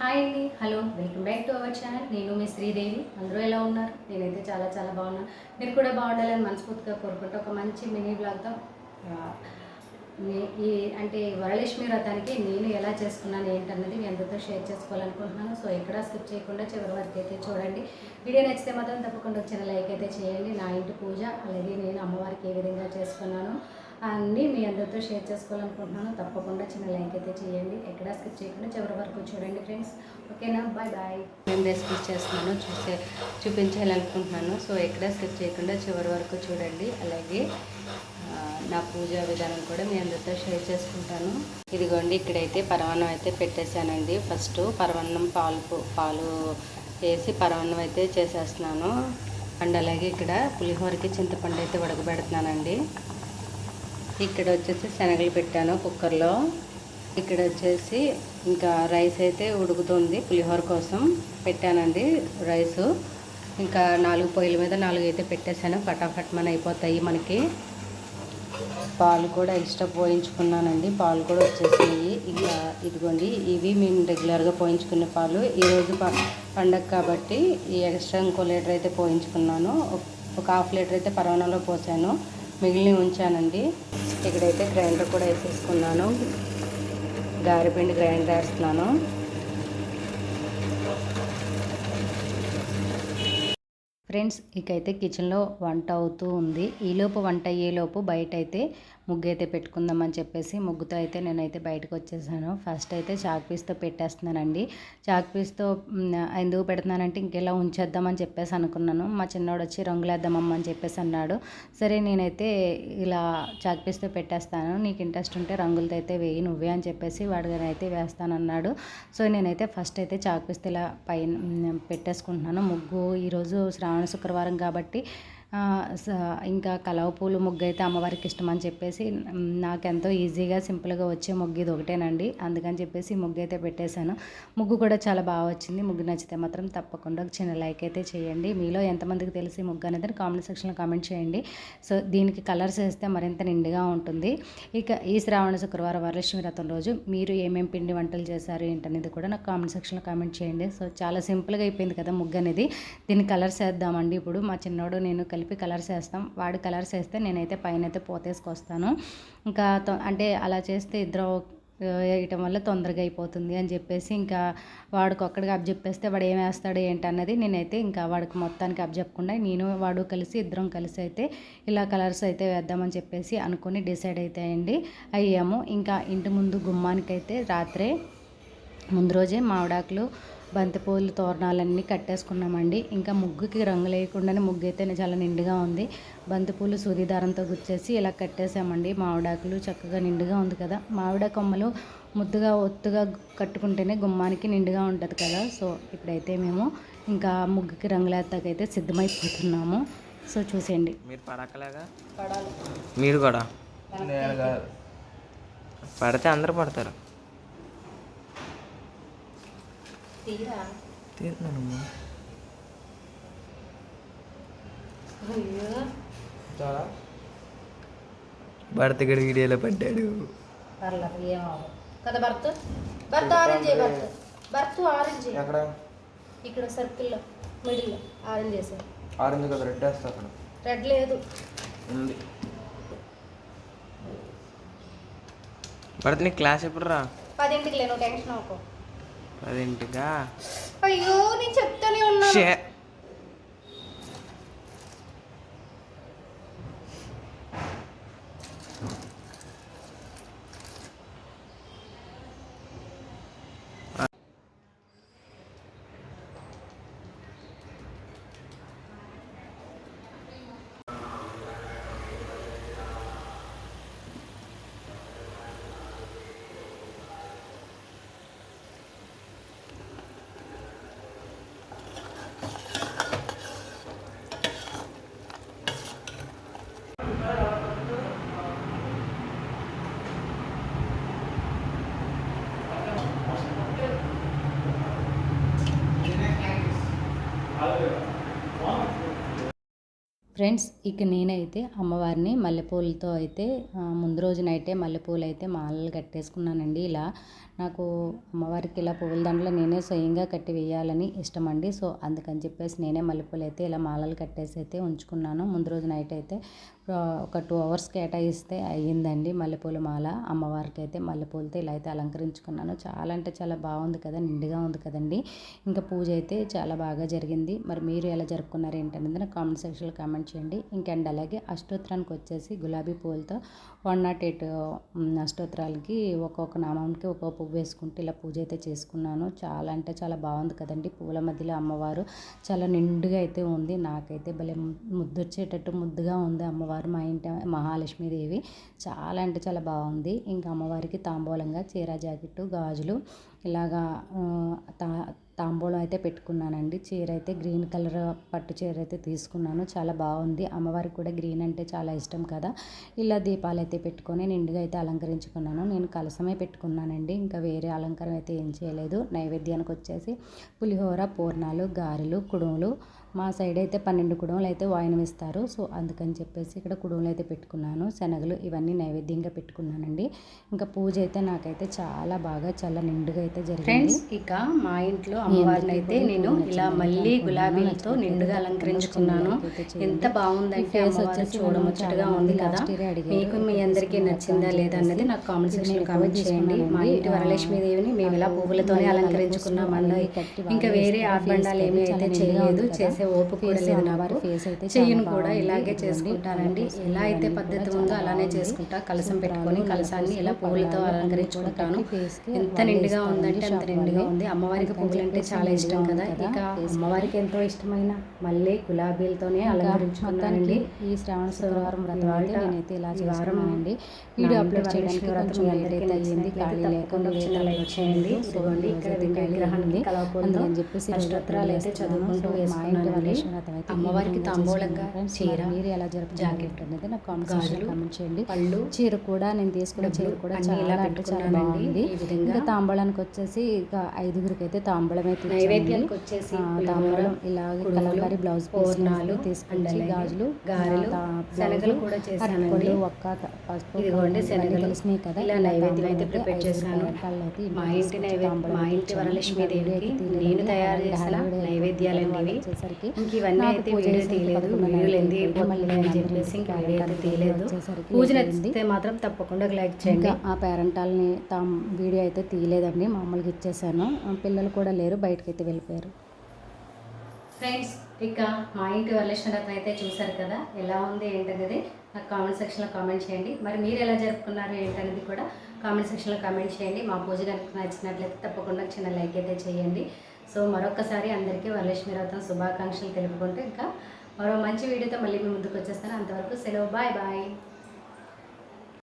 Hi అండి. Hello welcome back to our channel. నేను మీ శ్రీదేవి. అందరూ ఎలా ఉన్నారు? నేనైతే చాలా చాలా బాగున్నాను మీరు కూడా బాగుండాలని మనస్ఫూర్తిగా కోరుకుంటూ ఒక మంచి మినీ బ్లాగ్తో ఈ అంటే వరలక్ష్మి వ్రతానికి నేను ఎలా చేసుకున్నాను ఏంటన్నది మీ అందరితో షేర్ చేసుకోవాలనుకుంటున్నాను. సో ఎక్కడా స్కిప్ చేయకుండా చివరి వరకు అయితే చూడండి. వీడియో నచ్చితే మాత్రం తప్పకుండా వచ్చిన లైక్ అయితే చేయండి. నా ఇంటి పూజ అలాగే నేను అమ్మవారికి ఏ విధంగా చేసుకున్నాను అన్నీ మీ అందరితో షేర్ చేసుకోవాలనుకుంటున్నాను. తప్పకుండా చిన్న లైక్ అయితే చేయండి. ఎక్కడ స్కిప్ చేయకుండా చివరి వరకు చూడండి ఫ్రెండ్స్. ఓకేనా? Bye bye. నేను రెసిపీ చేస్తున్నాను. చూసే చూపించాలనుకుంటున్నాను. సో ఎక్కడ స్కిప్ చేయకుండా చివరి వరకు చూడండి. అలాగే నా పూజా విధానం కూడా మీ అందరితో షేర్ చేసుకుంటాను. ఇదిగోండి ఇక్కడైతే పరమాన్నం అయితే పెట్టేశానండి. ఫస్ట్ పరమాన్నం పాలు పాలు వేసి పరమాన్నం అయితే చేసేస్తున్నాను. అండ్ అలాగే ఇక్కడ పులిహోరకి చింతపండు అయితే ఉడకబెడుతున్నానండి. ఇక్కడ వచ్చేసి శనగలు పెట్టాను కుక్కర్లో. ఇక్కడ వచ్చేసి ఇంకా రైస్ అయితే ఉడుకుతుంది పులిహోర కోసం. పెట్టానండి రైసు. ఇంకా నాలుగు పొయ్యిల మీద నాలుగు అయితే పెట్టేశాను. ఫటాఫట్ మన అయిపోతాయి మనకి. పాలు కూడా ఎక్స్ట్రా పోయించుకున్నానండి. పాలు కూడా వచ్చేసినాయి. ఇంకా ఇదిగోండి ఇవి మేము రెగ్యులర్గా పోయించుకునే పాలు. ఈరోజు ప పండగ కాబట్టి ఈ ఎక్స్ట్రా ఇంకో లీటర్ అయితే పోయించుకున్నాను. ఒక- హాఫ్ లీటర్ అయితే పరవణంలో పోసాను. మిగిలిన ఉంచానండి. ఇక్కడైతే గ్రైండర్ కూడా వేసేసుకున్నాను. గారెపిండి గ్రైండర్ వేస్తున్నాను. ఫ్రెండ్స్ ఇకైతే కిచెన్లో వంట అవుతూ ఉంది. ఈలోపు వంట అయ్యేలోపు బయట అయితే ముగ్గు అయితే పెట్టుకుందామని చెప్పేసి ముగ్గుతో అయితే నేనైతే బయటకు వచ్చేసాను. ఫస్ట్ అయితే చాక్ పీస్తో పెట్టేస్తున్నానండి. చాక్ పీస్తో ఎందుకు పెడుతున్నానంటే ఇంకెలా ఉంచేద్దామని చెప్పేసి అనుకున్నాను. మా చిన్నోడు వచ్చి రంగులేద్దామమ్మ అని చెప్పేసి అన్నాడు. సరే నేనైతే ఇలా చాక్ పీస్తో పెట్టేస్తాను. నీకు ఇంట్రెస్ట్ ఉంటే రంగులతో అయితే వేయి నువ్వే అని చెప్పేసి వాడు అయితే వేస్తానన్నాడు. సో నేనైతే ఫస్ట్ అయితే చాక్ పీస్తో ఇలా పైన పెట్టేసుకుంటున్నాను. ముగ్గు ఈరోజు శ్రావణ శుక్రవారం కాబట్టి ఇంకా కలవ పూలు ముగ్గు అయితే అమ్మవారికి ఇష్టం అని చెప్పేసి నాకెంతో ఈజీగా సింపుల్గా వచ్చే ముగ్గు ఇది ఒకటేనండి. అందుకని చెప్పేసి ముగ్గు అయితే పెట్టేశాను. ముగ్గు కూడా చాలా బాగా వచ్చింది. ముగ్గు నచ్చితే మాత్రం తప్పకుండా ఒక చిన్న లైక్ అయితే చేయండి. మీలో ఎంతమందికి తెలిసి ముగ్గు అనేది కామెంట్ సెక్షన్లో కామెంట్ చేయండి. సో దీనికి కలర్స్ వేస్తే మరింత నిండుగా ఉంటుంది. ఇక ఈ శ్రావణ శుక్రవారం వరలక్ష్మి వ్రతం రోజు మీరు ఏమేమి పిండి వంటలు చేశారు ఏంటనేది కూడా నాకు కామెంట్ సెక్షన్లో కామెంట్ చేయండి. సో చాలా సింపుల్గా అయిపోయింది కదా ముగ్గు అనేది. దీన్ని కలర్స్ వేద్దామండి. ఇప్పుడు మా చిన్నోడు నేను కలిపి కలర్స్ వేస్తాం. వాడు కలర్స్ వేస్తే నేనైతే పైన అయితే పోతేసుకొస్తాను. ఇంకా అంటే అలా చేస్తే ఇద్దరు వేయటం వల్ల తొందరగా అయిపోతుంది అని చెప్పేసి ఇంకా వాడికి ఒక్కడికి అప్జెప్పేస్తే వాడు ఏం వేస్తాడు ఏంటన్నది నేనైతే ఇంకా వాడికి మొత్తానికి అబ్జెప్పకుండా నేను వాడు కలిసి ఇద్దరం కలిసి అయితే ఇలా కలర్స్ అయితే వేద్దామని చెప్పేసి అనుకుని డిసైడ్ అయితే అయ్యండి. అయ్యాము. ఇంకా ఇంటి ముందు గుమ్మానికైతే రాత్రే ముందు రోజే మామిడాకులు బంతిపూలు తోరణాలన్నీ కట్టేసుకున్నామండి. ఇంకా ముగ్గుకి రంగు లేకుండానే ముగ్గు అయితే చాలా నిండుగా ఉంది. బంతిపూలు సూది దారంతో గుచ్చేసి ఇలా కట్టేసామండి. మామిడాకులు చక్కగా నిండుగా ఉంది కదా. మామిడ కొమ్మలు ముద్దుగా ఒత్తుగా కట్టుకుంటేనే గుమ్మానికి నిండుగా ఉంటుంది కదా. సో ఇప్పుడైతే మేము ఇంకా ముగ్గుకి రంగులేస్తాకైతే సిద్ధమైపోతున్నాము. సో చూసేయండి. మీరు పడకలేగా? పడాలి. మీరు కూడా? పడితే అందరూ పడతారు. తీరా? తీస్తున్నానమ్మా అయ్యో. భర్త ఇక్కడ వీడియోలో పడ్డాడు. పర్లేదు ఏమవు కదా భర్త? భర్త ఆరెంజ్ భర్త? భర్త ఆరెంజ్ ఎక్కడ? ఇక్కడ సర్కిల్లో మిడిల్లో ఆరెంజ్ వేసారు ఆరెంజ్ కదా రెడ్ వేస్తా అక్కడ. రెడ్ లేదు. ఉంది. భరత్ నీ క్లాస్ ఎప్పుడు రా పదింటికి లేను టెన్షన్ అవ్వకు. పదింటిగా అయ్యో నేను చెప్తానే ఉన్నా ఫ్రెండ్స్ ఇక నేనైతే అమ్మవారిని మల్లెపూలతో అయితే ముందు రోజునైతే మల్లెపూలు అయితే మాలలు కట్టేసుకున్నానండి. ఇలా నాకు అమ్మవారికి ఇలా పువ్వుల దండలు నేనే స్వయంగా కట్టి వేయాలని ఇష్టం అండి సో అందుకని చెప్పేసి నేనే మల్లెపూలు అయితే ఇలా మాలలు కట్టేసి అయితే ఉంచుకున్నాను. ముందు రోజు నైట్ అయితే ఒక టూ అవర్స్ కేటాయిస్తే అయ్యిందండి మల్లెపూల మాల. అమ్మవారికి అయితే మల్లెపూలతో ఇలా అయితే అలంకరించుకున్నాను. చాలా అంటే చాలా బాగుంది కదా నిండుగా ఉంది కదండి. ఇంకా పూజ అయితే చాలా బాగా జరిగింది. మరి మీరు ఎలా జరుపుకున్నారు ఏంటనేది నాకు కామెంట్ సెక్షన్లో కామెంట్ చేయండి. ఇంకండి అలాగే అష్టోత్తరానికి వచ్చేసి గులాబీ పూలతో వన్ నాట్ ఎయిట్ అష్టోత్తరాలకి ఒక్కొక్క నామానికి ఒక్కొక్క పువ్వు వేసుకుంటూ ఇలా పూజ అయితే చేసుకున్నాను. చాలా అంటే చాలా బాగుంది కదండి. పూల మధ్యలో అమ్మవారు చాలా నిండుగా అయితే ఉంది. నాకైతే భలే ముద్దొచ్చేటట్టు ముద్దుగా ఉంది అమ్మవారు మా ఇంటి మహాలక్ష్మీదేవి. చాలా అంటే చాలా బాగుంది. ఇంకా అమ్మవారికి తాంబూలంగా చీర జాకెట్టు గాజులు ఇలాగా తా తాంబూలం అయితే పెట్టుకున్నానండి. చీర అయితే గ్రీన్ కలర్ పట్టు చీర అయితే తీసుకున్నాను. చాలా బాగుంది. అమ్మవారికి కూడా గ్రీన్ అంటే చాలా ఇష్టం కదా. ఇలా దీపాలు అయితే పెట్టుకొని నిండుగా అయితే అలంకరించుకున్నాను. నేను కలసమే పెట్టుకున్నానండి. ఇంకా వేరే అలంకారం అయితే ఏం చేయలేదు. నైవేద్యానికి వచ్చేసి పులిహోర పూర్ణాలు గారెలు కుడుములు మా సైడ్ అయితే పన్నెండు కుడుములు అయితే వాయినం ఇస్తారు సో అందుకని చెప్పేసి ఇక్కడ కుడుములు అయితే పెట్టుకున్నాను. శనగలు ఇవన్నీ నైవేద్యంగా పెట్టుకున్నానండి. ఇంకా పూజ అయితే నాకైతే చాలా బాగా చాలా నిండుగా అయితే జరిగింది. ఫ్రెండ్స్ ఇక మా ఇంట్లో అమ్మవారిని అయితే నేను ఇలా మళ్ళీ గులాబీలతో నిండుగా అలంకరించుకున్నాను. ఎంత బాగుందంటే అమ్మవారు చూడముచ్చటగా ఉంది కదా. మీకు మీ అందరికీ నచ్చిందా లేదా అన్నది నాకు కామెంట్ సెక్షన్ కామెంట్ చేయండి. మా ఇంటి వరలక్ష్మీదేవిని మేము ఇలా పువ్వులతోనే అలంకరించుకున్నామండి ఇంకా వేరే ఆర్భండాలు ఏమీ అయితే చేయలేదు. చేసే ఓపిక కూడా లేదు నాకు చెయ్యను కూడా ఇలాగే చేసుకుంటానండి. ఎలా అయితే పద్ధతి ఉందో అలానే చేసుకుంటా కలసం పెట్టుకొని కలసాన్ని ఇలా పువ్వులతో అలంకరించుకుంటాను. ఎంత నిండుగా ఉందంటే అంత నిండుగా ఉంది. అమ్మవారికి పువ్వులు అంటే చాలా ఇష్టం కదా. ఇక అమ్మవారికి ఎంతో ఇష్టమైన మళ్ళీ గులాబీలతోనే అలంకరించుకున్నానండి. ఈ శ్రావణ శుక్రవారం వ్రతం నేనైతే ఇలా నా వీడియో అప్లోడ్ చేయడానికి వ్రతం అందరికీ అయ్యింది. ఖాళీ లేక తప్పకుండా లేట్ చిన్న లైక్ చేయండి. ఇదిగోండి ఇక్కడ ఈరోజు అయితే విగ్రహానికి ఉంది. కలవకుండా అందుకని చెప్పేసి అష్టోత్తరాలు అయితే చదువుకుంటూ చేస్తున్నాను. అమ్మవారికి తాంబూలంగా. చీర, మరి ఎలా అనేది నాకు కామెంట్ కామెంట్ చేయండి పళ్ళు చీర కూడా నేను తీసుకున్న చీర కూడా చాలా అంటే చాలా. బాగుంది. ఇంకా తాంబూలానికి వచ్చేసి ఇక ఐదుగురికి అయితే తాంబూలం అయితే. నైవేద్యానికి వచ్చేసి తాంబూలం ఇలాగే కలంకారీ బ్లౌజ్ పూర్ణాలు, అలాగే గాజులు గారెలు, కూడా చేశానండి. ఒక్క పసుపు ఇదిగోండి శనగలు. తెలిసినాయి కదా ఇలా నైవేద్యం అయితే ప్రిపేర్ చేశాను. మా ఇంటి నైవేద్యం మా ఇంటి. వరలక్ష్మి దేవికి. నేను తయారు చేసిన ఇవి. వచ్చేసరికి ఇంక ఇవన్నీ అయితే వీడియో తీయలేదు అని చెప్పేసి ఇంకా వీడియో అయితే తీయలేదు. పూజ. నచ్చితే మాత్రం తప్పకుండా లైక్ చేయండి. ఆ పేరెంటాలని తాము వీడియో అయితే తీయలేదండి మామూలుగా ఇచ్చేసాను. పిల్లలు కూడా లేరు బయటకు అయితే వెళ్ళిపోయారు. ఫ్రెండ్స్ ఇక మా ఇంటి వరలక్ష్మి రథం అయితే చూసారు కదా ఎలా ఉంది ఏంటనేది నాకు కామెంట్ సెక్షన్లో కామెంట్ చేయండి. మరి మీరు ఎలా జరుపుకున్నారు ఏంటనేది కూడా కామెంట్ సెక్షన్లో కామెంట్ చేయండి. మా పూజ కనుక నచ్చినట్లయితే తప్పకుండా చిన్న లైక్ అయితే చేయండి. సో మరొకసారి అందరికీ వరలక్ష్మి రథం శుభాకాంక్షలు తెలుపుకుంటూ ఇంకా మరో మంచి వీడియోతో మళ్ళీ మీ ముందుకు వచ్చేస్తాను. అంతవరకు సెలవు. Bye bye.